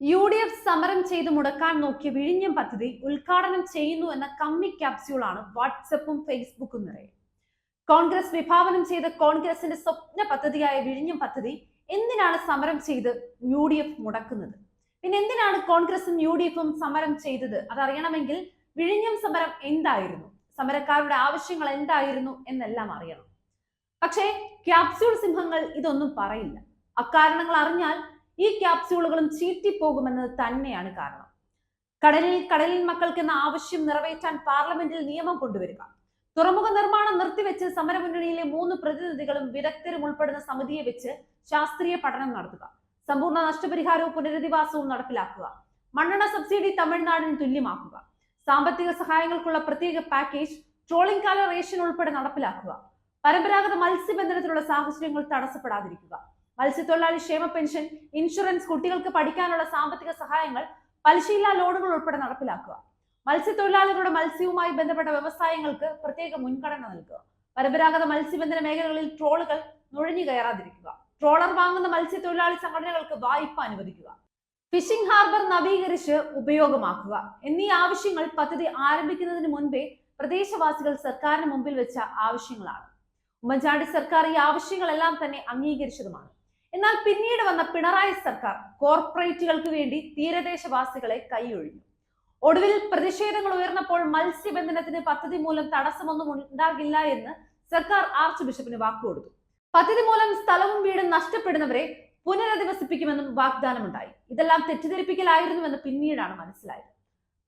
U D F സമരം ചെയ്ത് മുടക്കാൻ നോക്കിയ വിഴിഞ്ഞം പദ്ധതി ഉദ്ഘാടനം ചെയ്യുന്നു എന്ന കമ്മി ക്യാപ്സ്യൂളാണ് വാട്സപ്പും ഫേസ്ബുക്കും നിറയെ. കോൺഗ്രസ് വിഭാവനം ചെയ്ത കോൺഗ്രസിന്റെ സ്വപ്ന പദ്ധതിയായ വിഴിഞ്ഞം പദ്ധതി എന്തിനാണ് സമരം ചെയ്ത് യു ഡി എഫ് മുടക്കുന്നത്? പിന്നെ എന്തിനാണ് കോൺഗ്രസും യു ഡി എഫും സമരം ചെയ്തത്? അതറിയണമെങ്കിൽ വിഴിഞ്ഞം സമരം എന്തായിരുന്നു? സമരക്കാരുടെ ആവശ്യങ്ങൾ എന്തായിരുന്നു എന്നെല്ലാം അറിയണം. പക്ഷേ ക്യാപ്സ്യൂൾ സിംഹങ്ങൾ ഇതൊന്നും പറയില്ല. അക്കാരണങ്ങൾ അറിഞ്ഞാൽ ഈ ക്യാപ്സ്യൂളുകളും ചീറ്റിപ്പോകുമെന്നത് തന്നെയാണ് കാരണം. കടലിൽ കടലിൽ മക്കൾക്ക് എന്ന ആവശ്യം നിറവേറ്റാൻ പാർലമെന്റിൽ നിയമം കൊണ്ടുവരിക. തുറമുഖ നിർമ്മാണം നിർത്തിവെച്ച് സമരമുന്നണിയിലെ മൂന്ന് പ്രതിനിധികളും വിദഗ്ധരും ഉൾപ്പെടുന്ന സമിതിയെ വെച്ച് ശാസ്ത്രീയ പഠനം നടത്തുക. സമ്പൂർണ നഷ്ടപരിഹാരവും പുനരധിവാസവും നടപ്പിലാക്കുക. മണ്ണെണ്ണ സബ്സിഡി തമിഴ്നാടിന് തുല്യമാക്കുക. സാമ്പത്തിക സഹായങ്ങൾക്കുള്ള പ്രത്യേക പാക്കേജ് ട്രോളിംഗ് കാല റേഷൻ ഉൾപ്പെടെ നടപ്പിലാക്കുക. പരമ്പരാഗത മത്സ്യബന്ധനത്തിലുള്ള സാഹചര്യങ്ങൾ തടസ്സപ്പെടാതിരിക്കുക. മത്സ്യത്തൊഴിലാളി ക്ഷേമ പെൻഷൻ ഇൻഷുറൻസ് കുട്ടികൾക്ക് പഠിക്കാനുള്ള സാമ്പത്തിക സഹായങ്ങൾ പലിശയില്ലാ ലോണുകൾ ഉൾപ്പെടെ നടപ്പിലാക്കുക. മത്സ്യത്തൊഴിലാളികളുടെ മത്സ്യവുമായി ബന്ധപ്പെട്ട വ്യവസായങ്ങൾക്ക് പ്രത്യേക മുൻഗണന നൽകുക. പരമ്പരാഗത മത്സ്യബന്ധന മേഖലകളിൽ ട്രോളുകൾ നുഴഞ്ഞു കയറാതിരിക്കുക. ട്രോളർ വാങ്ങുന്ന മത്സ്യത്തൊഴിലാളി സംഘടനകൾക്ക് വായ്പ അനുവദിക്കുക. ഫിഷിംഗ് ഹാർബർ നവീകരിച്ച് ഉപയോഗമാക്കുക. എന്നീ ആവശ്യങ്ങൾ പദ്ധതി ആരംഭിക്കുന്നതിന് മുൻപേ പ്രദേശവാസികൾ സർക്കാരിന് മുമ്പിൽ വെച്ച ആവശ്യങ്ങളാണ്. ഉമ്മൻചാണ്ടി സർക്കാർ ഈ ആവശ്യങ്ങളെല്ലാം തന്നെ അംഗീകരിച്ചതുമാണ്. എന്നാൽ പിന്നീട് വന്ന പിണറായി സർക്കാർ കോർപ്പറേറ്റുകൾക്ക് വേണ്ടി തീരദേശവാസികളെ കൈയൊഴിഞ്ഞു. ഒടുവിൽ പ്രതിഷേധങ്ങൾ ഉയർന്നപ്പോൾ മത്സ്യബന്ധനത്തിന് പദ്ധതി മൂലം തടസ്സമൊന്നും ഉണ്ടാകില്ല എന്ന് സർക്കാർ ആർച്ച് ബിഷപ്പിന് വാക്കുകൊടുത്തു. പദ്ധതി മൂലം സ്ഥലവും വീടും നഷ്ടപ്പെടുന്നവരെ പുനരധിവസിപ്പിക്കുമെന്നും വാഗ്ദാനമുണ്ടായി. ഇതെല്ലാം തെറ്റിദ്ധരിപ്പിക്കലായിരുന്നുവെന്ന് പിന്നീടാണ് മനസ്സിലായത്.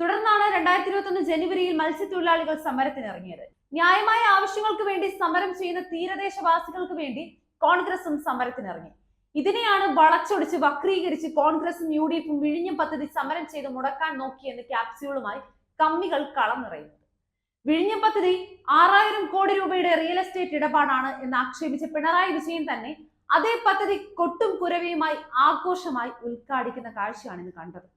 തുടർന്നാണ് രണ്ടായിരത്തി ഇരുപത്തി ജനുവരിയിൽ മത്സ്യത്തൊഴിലാളികൾ സമരത്തിനിറങ്ങിയത്. ന്യായമായ ആവശ്യങ്ങൾക്ക് വേണ്ടി സമരം ചെയ്യുന്ന തീരദേശവാസികൾക്ക് വേണ്ടി കോൺഗ്രസും സമരത്തിനിറങ്ങി. ഇതിനെയാണ് വളച്ചൊടിച്ച് വക്രീകരിച്ച് കോൺഗ്രസും യു ഡി എഫും വിഴിഞ്ഞം പദ്ധതി സമരം ചെയ്ത് മുടക്കാൻ നോക്കിയെന്ന് ക്യാപ്സ്യൂളുമായി കമ്മികൾ കളം നിറയുന്നത് വിഴിഞ്ഞം പദ്ധതി ആറായിരം കോടി രൂപയുടെ റിയൽ എസ്റ്റേറ്റ് ഇടപാടാണ് എന്ന് ആക്ഷേപിച്ച പിണറായി വിജയൻ തന്നെ അതേ പദ്ധതി കൊട്ടും കുരവിയുമായി ആഘോഷമായി ഉദ്ഘാടിക്കുന്ന കാഴ്ചയാണ് ഇന്ന് കണ്ടത്.